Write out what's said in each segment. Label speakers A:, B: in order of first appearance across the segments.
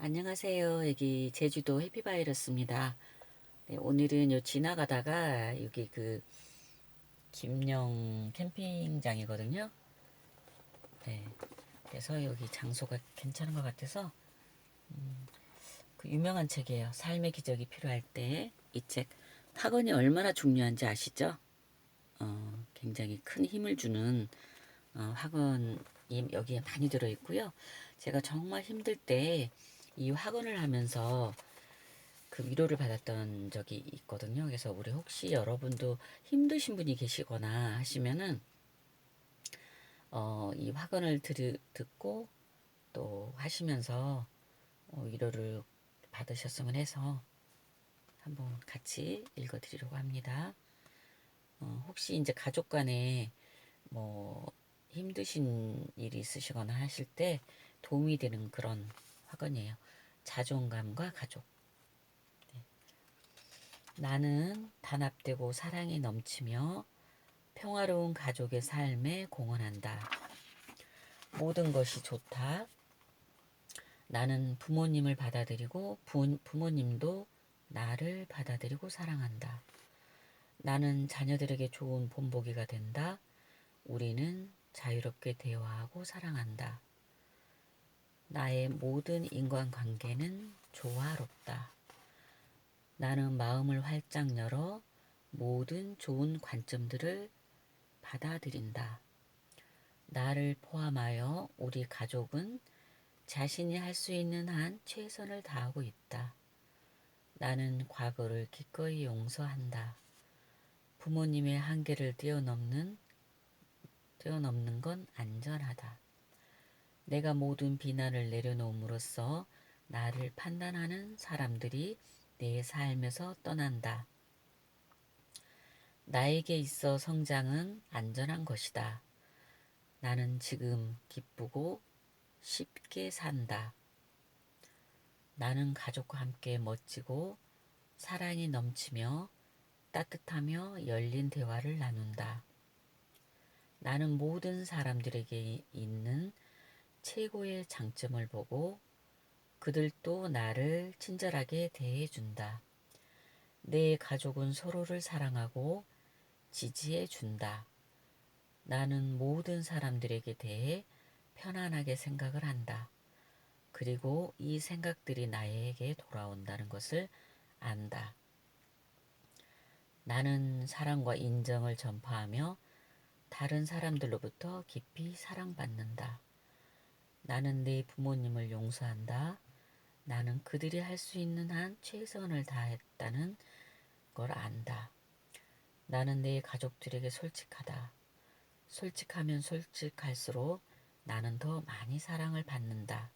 A: 안녕하세요. 여기 제주도 해피바이러스입니다. 네, 오늘은 요 지나가다가 여기 그 김영 캠핑장이거든요. 네. 그래서 여기 장소가 괜찮은 것 같아서 음, 그 유명한 책이에요. 삶의 기적이 필요할 때 이 책 학원이 얼마나 중요한지 아시죠? 어, 굉장히 큰 힘을 주는 어, 학원이 여기에 많이 들어 있고요. 제가 정말 힘들 때 이 학원을 하면서 그 위로를 받았던 적이 있거든요. 그래서 우리 혹시 여러분도 힘드신 분이 계시거나 하시면은 어, 이 학원을 들, 듣고 또 하시면서 어, 위로를 받으셨으면 해서 한번 같이 읽어드리려고 합니다. 어, 혹시 이제 가족 간에 뭐 힘드신 일이 있으시거나 하실 때 도움이 되는 그런 학원이에요. 자존감과 가족. 네. 나는 단합되고 사랑이 넘치며 평화로운 가족의 삶에 공헌한다. 모든 것이 좋다. 나는 부모님을 받아들이고 부, 부모님도 나를 받아들이고 사랑한다. 나는 자녀들에게 좋은 본보기가 된다. 우리는 자유롭게 대화하고 사랑한다. 나의 모든 인간관계는 조화롭다. 나는 마음을 활짝 열어 모든 좋은 관점들을 받아들인다. 나를 포함하여 우리 가족은 자신이 할 수 있는 한 최선을 다하고 있다. 나는 과거를 기꺼이 용서한다. 부모님의 한계를 뛰어넘는 뛰어넘는 건 안전하다. 내가 모든 비난을 내려놓음으로써 나를 판단하는 사람들이 내 삶에서 떠난다. 나에게 있어 성장은 안전한 것이다. 나는 지금 기쁘고 쉽게 산다. 나는 가족과 함께 멋지고 사랑이 넘치며 따뜻하며 열린 대화를 나눈다. 나는 모든 사람들에게 있는 최고의 장점을 보고 그들도 나를 친절하게 대해준다. 내 가족은 서로를 사랑하고 지지해 준다. 나는 모든 사람들에게 대해 편안하게 생각을 한다. 그리고 이 생각들이 나에게 돌아온다는 것을 안다. 나는 사랑과 인정을 전파하며 다른 사람들로부터 깊이 사랑받는다. 나는 내 부모님을 용서한다. 나는 그들이 할 수 있는 한 최선을 다했다는 걸 안다. 나는 내 가족들에게 솔직하다. 솔직하면 솔직할수록 나는 더 많이 사랑을 받는다.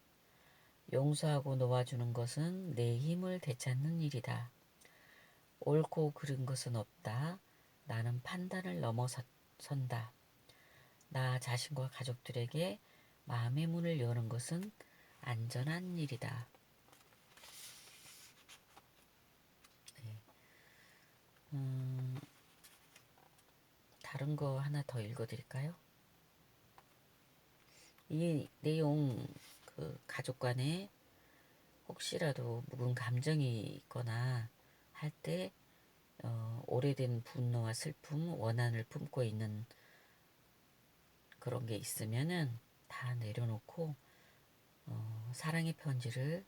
A: 용서하고 놓아주는 것은 내 힘을 되찾는 일이다. 옳고 그른 것은 없다. 나는 판단을 넘어선다. 나 자신과 가족들에게 마음의 문을 여는 것은 안전한 일이다. 네. 음, 다른 거 하나 더 읽어드릴까요? 이 내용 그 가족 간에 혹시라도 묵은 감정이 있거나 할때 어, 오래된 분노와 슬픔, 원한을 품고 있는 그런 게 있으면은 다 내려놓고 어, 사랑의 편지를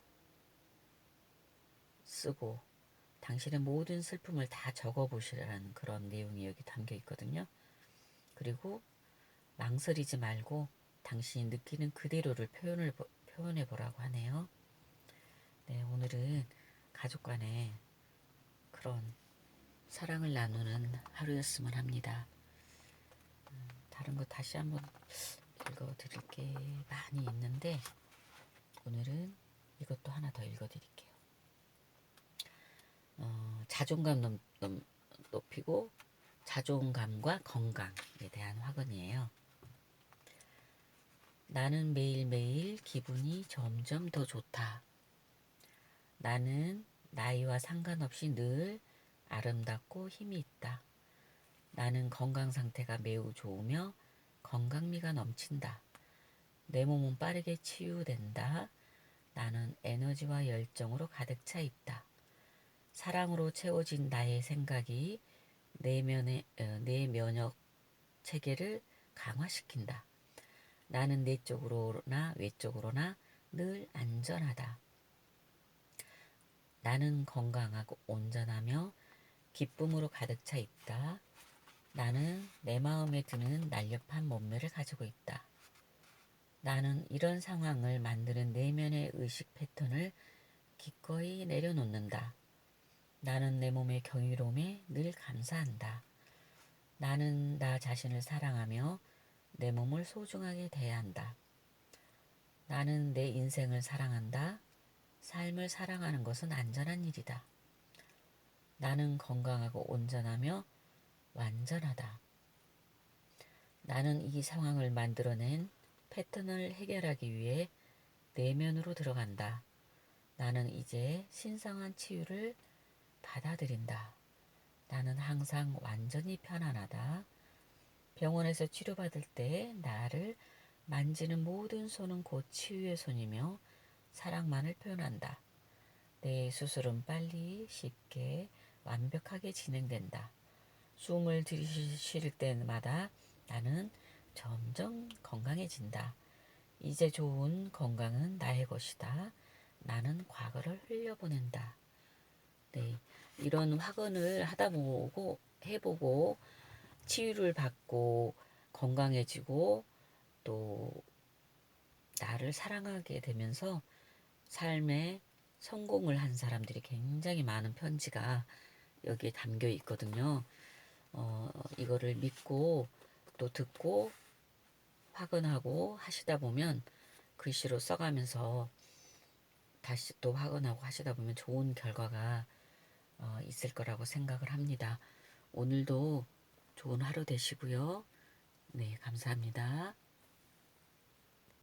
A: 쓰고 당신의 모든 슬픔을 다 적어보시라는 그런 내용이 여기 담겨 있거든요. 그리고 망설이지 말고 당신이 느끼는 그대로를 표현을 표현해 보라고 하네요. 네, 오늘은 가족 간에 그런 사랑을 나누는 하루였으면 합니다. 음, 다른 거 다시 한번 읽어 드릴 게 많이 있는데 오늘은 이것도 하나 더 읽어 드릴게요. 어, 자존감 넘, 넘, 높이고 자존감과 건강에 대한 학원이에요. 나는 매일매일 기분이 점점 더 좋다. 나는 나이와 상관없이 늘 아름답고 힘이 있다. 나는 건강 상태가 매우 좋으며 건강미가 넘친다. 내 몸은 빠르게 치유된다. 나는 에너지와 열정으로 가득 차 있다. 사랑으로 채워진 나의 생각이 내면의 어, 내 면역 체계를 강화시킨다. 나는 내쪽으로나 외쪽으로나 늘 안전하다. 나는 건강하고 온전하며 기쁨으로 가득 차 있다. 나는 내 마음에 드는 날렵한 몸매를 가지고 있다. 나는 이런 상황을 만드는 내면의 의식 패턴을 기꺼이 내려놓는다. 나는 내 몸의 경이로움에 늘 감사한다. 나는 나 자신을 사랑하며 내 몸을 소중하게 대한다. 나는 내 인생을 사랑한다. 삶을 사랑하는 것은 안전한 일이다. 나는 건강하고 온전하며 완전하다. 나는 이 상황을 만들어낸 패턴을 해결하기 위해 내면으로 들어간다. 나는 이제 신성한 치유를 받아들인다. 나는 항상 완전히 편안하다. 병원에서 치료받을 때 나를 만지는 모든 손은 곧 치유의 손이며 사랑만을 표현한다. 내 수술은 빨리, 쉽게, 완벽하게 진행된다. 숨을 들이쉴 때마다 나는 점점 건강해진다. 이제 좋은 건강은 나의 것이다. 나는 과거를 흘려보낸다. 네. 이런 확언을 하다 보고 해보고 치유를 받고 건강해지고 또 나를 사랑하게 되면서 삶에 성공을 한 사람들이 굉장히 많은 편지가 여기에 담겨 있거든요. 어, 이거를 믿고 또 듣고 확언하고 하시다 보면 글씨로 써가면서 다시 또 확언하고 하시다 보면 좋은 결과가 어, 있을 거라고 생각을 합니다. 오늘도 좋은 하루 되시고요. 네, 감사합니다.